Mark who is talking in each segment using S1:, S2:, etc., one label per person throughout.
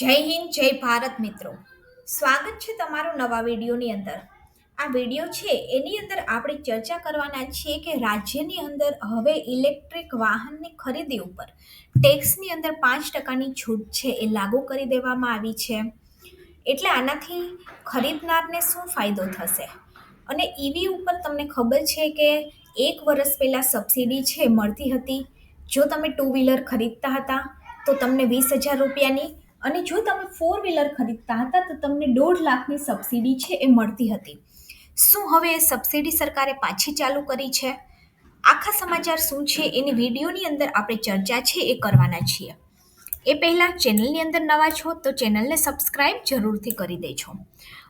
S1: જય હિન્દ, જય ભારત મિત્રો. સ્વાગત છે તમારું નવા વિડીયોની અંદર. આ વીડિયો છે, એની અંદર આપણે ચર્ચા કરવાના છીએ કે રાજ્યની અંદર હવે ઇલેક્ટ્રિક વાહનની ખરીદી ઉપર ટેક્સની અંદર પાંચ ટકાની છૂટ છે એ લાગુ કરી દેવામાં આવી છે. એટલે આનાથી ખરીદનારને શું ફાયદો થશે? અને ઈવી ઉપર તમને ખબર છે કે એક વર્ષ પહેલાં સબસિડી છે, મળતી હતી. જો તમે ટુ વ્હીલર ખરીદતા હતા, તો તમને વીસ હજાર રૂપિયાની અને જો તમે ફોર વ્હીલર ખરીદતા હતા, તો તમને દોઢ લાખની સબસિડી છે એ મળતી હતી. શું હવે એ સબસિડી સરકારે પાછી ચાલુ કરી છે? આખા સમાચાર શું છે? એની વિડીયોની અંદર આપણે ચર્ચા છે, એ કરવાના છીએ. એ પહેલાં ચેનલની અંદર નવા છો, તો ચેનલને સબસ્ક્રાઇબ જરૂરથી કરી દેજો.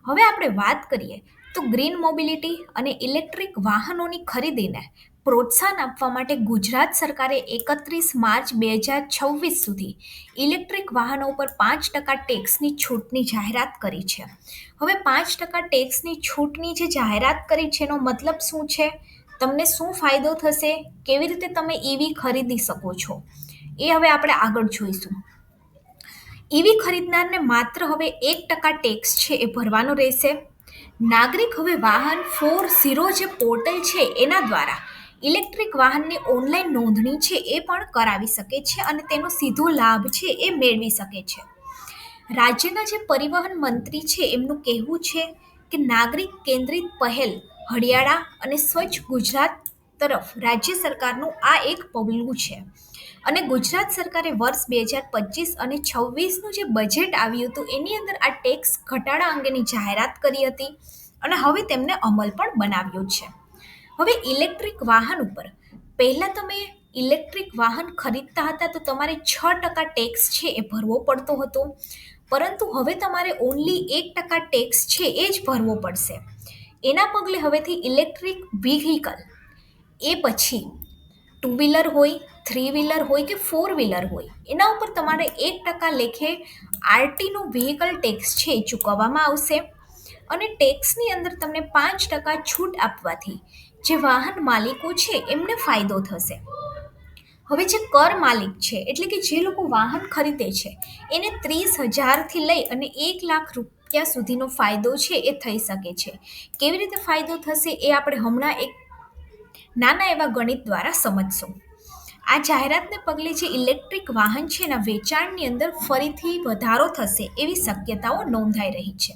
S1: હવે આપણે વાત કરીએ તો ગ્રીન મોબિલિટી અને ઇલેક્ટ્રિક વાહનોની ખરીદીને પ્રોત્સાહન આપવા માટે ગુજરાત સરકારે એકત્રીસ માર્ચ બે હજાર છવ્વીસ સુધી ઇલેક્ટ્રિક વાહનો પર પાંચ ટકા ટેક્સની છૂટની જાહેરાત કરી છે. હવે પાંચ ટકા ટેક્સની છૂટની જે જાહેરાત કરી છે, એનો મતલબ શું છે? તમને શું ફાયદો થશે? કેવી રીતે તમે ઈવી ખરીદી શકો છો? એ હવે આપણે આગળ જોઈશું. ઈવી ખરીદનારને માત્ર હવે એક ટકા ટેક્સ છે એ ભરવાનો રહેશે. નાગરિક હવે વાહન ફોર ઝીરો જે પોર્ટલ છે, એના દ્વારા ઇલેક્ટ્રિક વાહનની ઓનલાઈન નોંધણી છે એ પણ કરાવી શકે છે અને તેનો સીધો લાભ છે એ મેળવી શકે છે. રાજ્યના જે પરિવહન મંત્રી છે, એમનું કહેવું છે કે નાગરિક કેન્દ્રિત પહેલ હરિયાળા અને સ્વચ્છ ગુજરાત તરફ રાજ્ય સરકારનું આ એક પગલું છે. અને ગુજરાત સરકારે વર્ષ બે હજાર પચીસ અને છવ્વીસનું જે બજેટ આવ્યું હતું, એની અંદર આ ટેક્સ ઘટાડા અંગેની જાહેરાત કરી હતી અને હવે તેમને અમલ પણ બનાવ્યો છે. હવે ઇલેક્ટ્રિક વાહન ઉપર. પહેલાં તમે ઇલેક્ટ્રિક વાહન ખરીદતા હતા તો તમારે છ ટકા ટેક્સ છે એ ભરવો પડતો હતો. પરંતુ હવે તમારે ઓનલી એક ટકા ટેક્સ છે એ જ ભરવો પડશે. એના પગલે હવેથી ઇલેક્ટ્રિક વ્હીકલ એ પછી ટુ વ્હીલર હોય થ્રી વ્હીલર હોય કે ફોર વ્હીલર હોય, એના ઉપર તમારે એક ટકા લેખે આરટીનો વ્હીકલ ટેક્સ છે એ ચૂકવવામાં આવશે. અને ટેક્સની અંદર તમને પાંચ ટકા છૂટ આપવાથી જે વાહન માલિકો છે, એમને ફાયદો થશે. હવે જે કર માલિક છે, એટલે કે જે લોકો વાહન ખરીદે છે, એને ત્રીસ હજારથી લઈ અને એક લાખ રૂપિયા સુધીનો ફાયદો છે, એ થઈ શકે છે. કેવી રીતે ફાયદો થશે, એ આપણે હમણાં એક નાના એવા ગણિત દ્વારા સમજશું. આ જાહેરાતને પગલે જે ઇલેક્ટ્રિક વાહન છે, એના વેચાણની અંદર ફરીથી વધારો થશે એવી શક્યતાઓ નોંધાઈ રહી છે.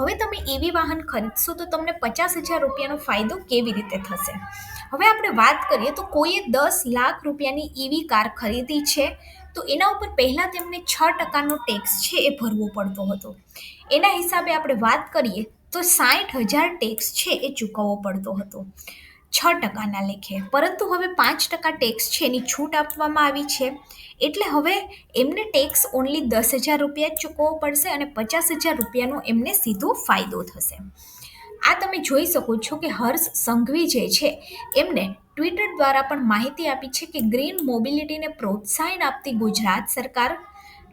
S1: હવે તમે એવી વાહન ખરીદશો તો તમને પચાસ હજાર રૂપિયાનો ફાયદો કેવી રીતે થશે? હવે આપણે વાત કરીએ તો કોઈએ દસ લાખ રૂપિયાની ઈવી કાર ખરીદી છે તો એના ઉપર પહેલાં તેમને છ ટકાનો ટેક્સ છે એ ભરવો પડતો હતો. એના હિસાબે આપણે વાત કરીએ તો સાઠ હજાર ટેક્સ છે એ ચૂકવવો પડતો હતો. છ ટકાના લેખે. પરંતુ હવે પાંચ ટકા ટેક્સ છે, એની છૂટ આપવામાં આવી છે. એટલે હવે એમને ટેક્સ ઓનલી દસ હજાર રૂપિયા ચૂકવવો પડશે અને પચાસ હજાર રૂપિયાનો એમને સીધો ફાયદો થશે. આ તમે જોઈ શકો છો કે હર્ષ સંઘવી જે છે, એમને ટ્વિટર દ્વારા પણ માહિતી આપી છે કે ગ્રીન મોબિલિટીને પ્રોત્સાહન આપતી ગુજરાત સરકાર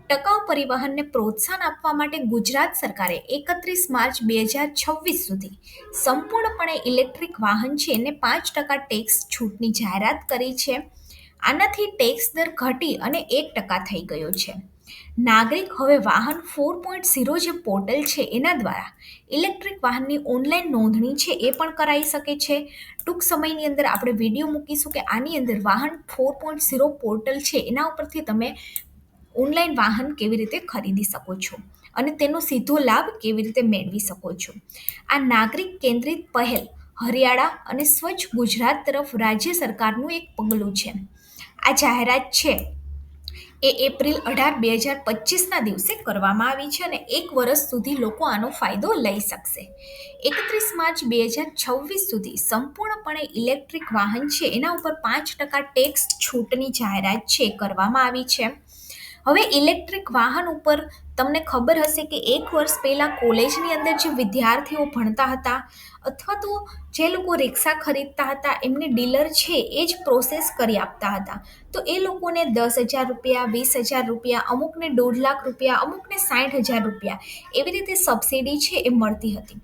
S1: ટકાઉ પરિવહનને પ્રોત્સાહન આપવા માટે ગુજરાત સરકારે એકત્રીસ માર્ચ બે હજાર છવ્વીસ સુધી સંપૂર્ણપણે ઇલેક્ટ્રિક વાહન છે એને પાંચ ટકા ટેક્સ છૂટની જાહેરાત કરી છે. આનાથી ટેક્સ દર ઘટી અને એક ટકા થઈ ગયો છે. નાગરિક હવે વાહન ફોર પોઈન્ટ ઝીરો જે પોર્ટલ છે એના દ્વારા ઇલેક્ટ્રિક વાહનની ઓનલાઈન નોંધણી છે એ પણ કરાવી શકે છે. ટૂંક સમયની અંદર આપણે વીડિયો મૂકીશું કે આની અંદર વાહન ફોર પોઈન્ટ ઝીરો પોર્ટલ છે એના ઉપરથી તમે ઓનલાઈન વાહન કેવી રીતે ખરીદી શકો છો અને તેનો સીધો લાભ કેવી રીતે મેળવી શકો છો? આ નાગરિક કેન્દ્રિત પહેલ હરિયાળા અને સ્વચ્છ ગુજરાત તરફ રાજ્ય સરકારનું એક પગલું છે. આ જાહેરાત છે એ એપ્રિલ અઢાર બે હજાર પચીસના દિવસે કરવામાં આવી છે અને એક વર્ષ સુધી લોકો આનો ફાયદો લઈ શકશે. એકત્રીસ માર્ચ બે હજાર છવ્વીસ સુધી સંપૂર્ણપણે ઇલેક્ટ્રિક વાહન છે એના ઉપર પાંચ ટકા ટેક્સ છૂટની જાહેરાત છે કરવામાં આવી છે. હવે ઇલેક્ટ્રિક વાહન ઉપર તમને ખબર હશે કે એક વર્ષ પહેલાં કોલેજની અંદર જે વિદ્યાર્થીઓ ભણતા હતા અથવા તો જે લોકો રિક્ષા ખરીદતા હતા, એમને ડીલર છે એ જ પ્રોસેસ કરી આપતા હતા. તો એ લોકોને દસ હજાર રૂપિયા, વીસ હજાર રૂપિયા, અમુકને દોઢ લાખ રૂપિયા, અમુકને સાઠ હજાર રૂપિયા એવી રીતે સબસિડી છે એ મળતી હતી.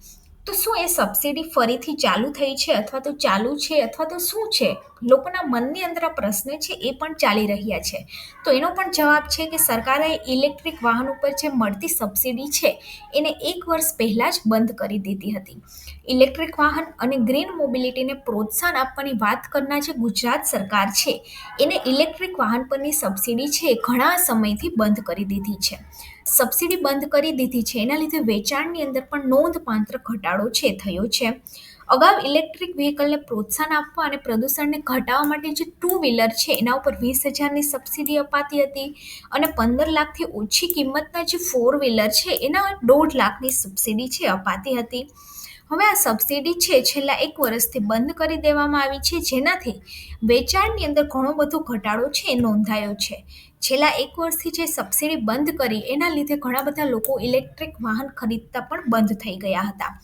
S1: તો શું એ સબસિડી ફરીથી ચાલુ થઈ છે અથવા તો ચાલુ છે અથવા તો શું છે? લોકોના મનની અંદર આ પ્રશ્ન છે, એ પણ ચાલી રહ્યા છે. તો એનો પણ જવાબ છે કે સરકારે ઇલેક્ટ્રિક વાહન ઉપર જે મળતી સબસિડી છે, એને એક વર્ષ પહેલાં જ બંધ કરી દીધી હતી. ઇલેક્ટ્રિક વાહન અને ગ્રીન મોબિલિટીને પ્રોત્સાહન આપવાની વાત કરનાર જે ગુજરાત સરકાર છે, એને ઇલેક્ટ્રિક વાહન પરની સબસિડી છે ઘણા સમયથી બંધ કરી દીધી છે. સબસિડી બંધ કરી દીધી છે. એના લીધે વેચાણની અંદર પણ નોંધપાત્ર ઘટાડો છે, થયો છે. અગાઉ ઇલેક્ટ્રિક વ્હીકલને પ્રોત્સાહન આપવા અને પ્રદૂષણને ઘટાડવા માટે જે ટુ વ્હીલર છે, એના ઉપર વીસ હજારની સબસિડી અપાતી હતી અને પંદર લાખથી ઓછી કિંમતના જે ફોર વ્હીલર છે, એના દોઢ લાખની સબસિડી છે, અપાતી હતી. હવે આ સબસિડી છે છેલ્લા એક વર્ષથી બંધ કરી દેવામાં આવી છે. જેનાથી વેચાણની અંદર ઘણો બધો ઘટાડો છે નોંધાયો છે. છેલ્લા એક વર્ષથી જે સબસિડી બંધ કરી, એના લીધે ઘણા બધા લોકો ઇલેક્ટ્રિક વાહન ખરીદતા પણ બંધ થઈ ગયા હતા.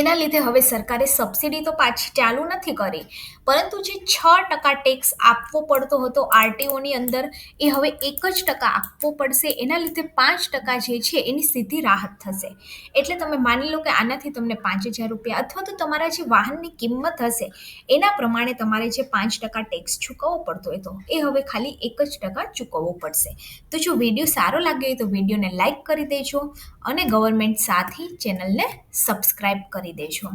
S1: એના લીધે હવે સરકારે સબસિડી તો પાછી ચાલુ નથી કરી, પરંતુ જે છ ટકા ટેક્સ આપવો પડતો હતો આરટીઓની અંદર, એ હવે એક જ ટકા આપવો પડશે. એના લીધે પાંચ ટકા જે છે એની સીધી રાહત થશે. એટલે તમે માની લો કે આનાથી તમને પાંચ હજાર રૂપિયા અથવા તો તમારા જે વાહનની કિંમત હશે, એના પ્રમાણે તમારે જે પાંચ ટકા ટેક્સ ચૂકવવો પડતો હોય તો, એ હવે ખાલી એક જ ટકા ચૂકવવો પડશે. તો જો વીડિયો સારો લાગ્યો હોય તો વિડીયોને લાઇક કરી દેજો અને ગવર્મેન્ટ સાથી ચેનલને સબસ્ક્રાઈબ કરી દેજો.